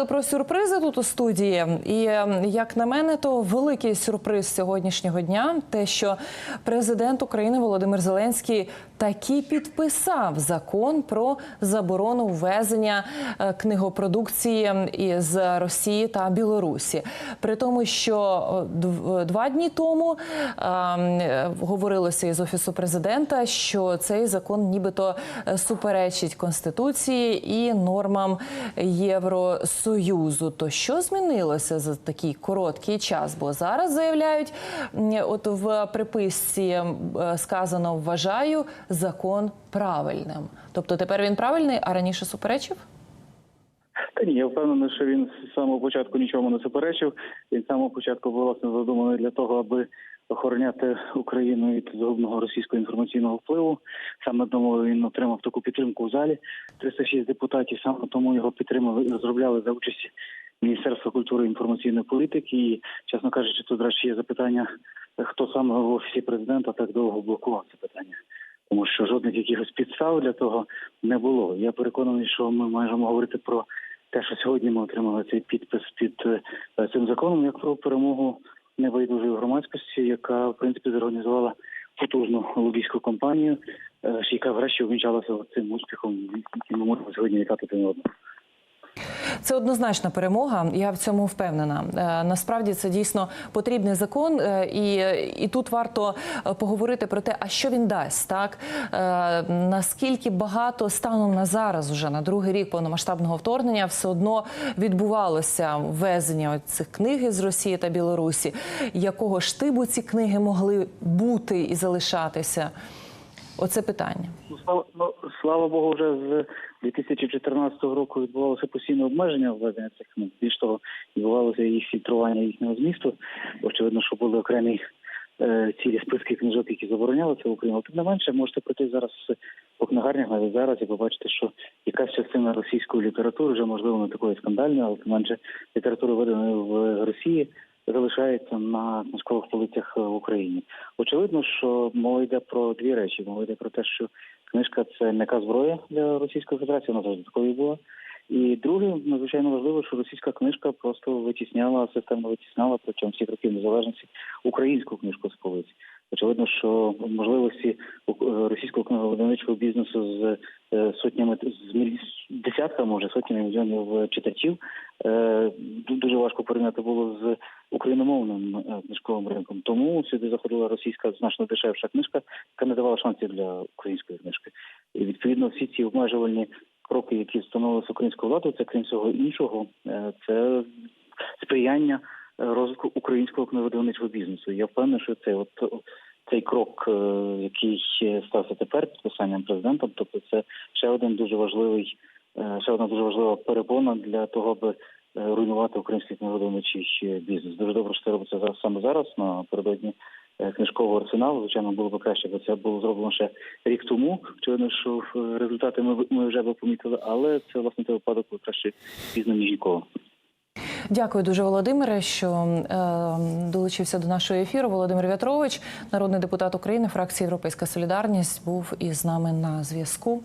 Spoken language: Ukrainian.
говорили про сюрпризи тут у студії, і як на мене, то великий сюрприз сьогоднішнього дня те, що президент України Володимир Зеленський таки підписав закон про заборону ввезення е, книгопродукції із Росії та Білорусі. При тому, що е, два дні тому е, говорилося із офісу президента, що цей закон нібито суперечить конституції і нормам Євросоюзу. То що змінилося за такий короткий час? Бо зараз заявляють, от в приписці е, сказано вважаю закон правильним. Тобто тепер він правильний, а раніше суперечив? Ні, я впевнений, що він з самого початку нічому не суперечив. Він з самого початку власне задуманий для того, аби охороняти Україну від згубного російського інформаційного впливу. Саме тому він отримав таку підтримку в залі. 306 депутатів саме тому його підтримали і розробляли за участі Міністерства культури і інформаційної політики. І, чесно кажучи, тут речі є запитання, хто саме в офісі президента так довго блокував це питання. Тому що жодних якихось підстав для того не було. Я переконаний, що ми можемо говорити про те, що сьогодні ми отримали цей підпис під е, цим законом, як про перемогу небайдужої громадськості, яка в принципі зорганізувала потужну лобійську кампанію, е, яка врешті увінчалася цим успіхом, і ми можемо сьогодні вітати один одного. Це однозначна перемога. Я в цьому впевнена. Е, Насправді це дійсно потрібний закон, е, і, і тут варто е, поговорити про те, а що він дасть, так наскільки багато станом на зараз, вже на другий рік повномасштабного вторгнення, все одно відбувалося ввезення цих книг із Росії та Білорусі. Якого ж типу ці книги могли бути і залишатися? Оце питання. Ну, ну, слава Богу, вже з 2014 року відбувалося постійне обмеження введення цих книг. Більш того, відбувалося їх фільтрування їхнього змісту. Очевидно, що були окремі е, цілі списки книжок, які забороняли це в Україні. Тим не менше, можете пройти зараз по книгарнях навіть зараз і побачити, що якась частина російської літератури, вже можливо не такої скандальної, але тим менше літератури виданої в Росії. Залишається на книжкових полицях в Україні. Очевидно, що мова йде про дві речі. Мова йде про те, що книжка це м'яка зброя для Російської Федерації, вона завжди такою була. І друге, надзвичайно важливо, що російська книжка просто витісняла, системно витісняла протягом всіх років незалежності українську книжку з полиць. Очевидно, що можливості е, російського бізнесу з е, сотнями з десятками, може сотнями мільйонів читачів е, дуже важко порівняти було з україномовним е, книжковим ринком. Тому сюди заходила російська значно дешевша книжка, яка не давала шансів для української книжки. І відповідно всі ці обмежувальні кроки, які встановилися українською владою, це крім всього іншого, е, це сприяння е, розвитку українського книговидавничого бізнесу. Я впевнений, що це от крок, е, який стався тепер підписанням президентом, тобто це ще один дуже важливий, е, ще одна дуже важлива перепона для того, аби е, руйнувати український книговидавничий бізнес. Дуже добре, що це робиться саме зараз напередодні книжкового арсеналу. Звичайно, було б краще, бо це було зроблено ще рік тому. Очевидно, що результати ми ми вже би помітили, але це власне той випадок краще пізно ніж ніколи. Дякую дуже, Володимире, що е, долучився до нашого ефіру. Володимир В'ятрович, народний депутат України, фракції Європейська Солідарність, був із нами на зв'язку.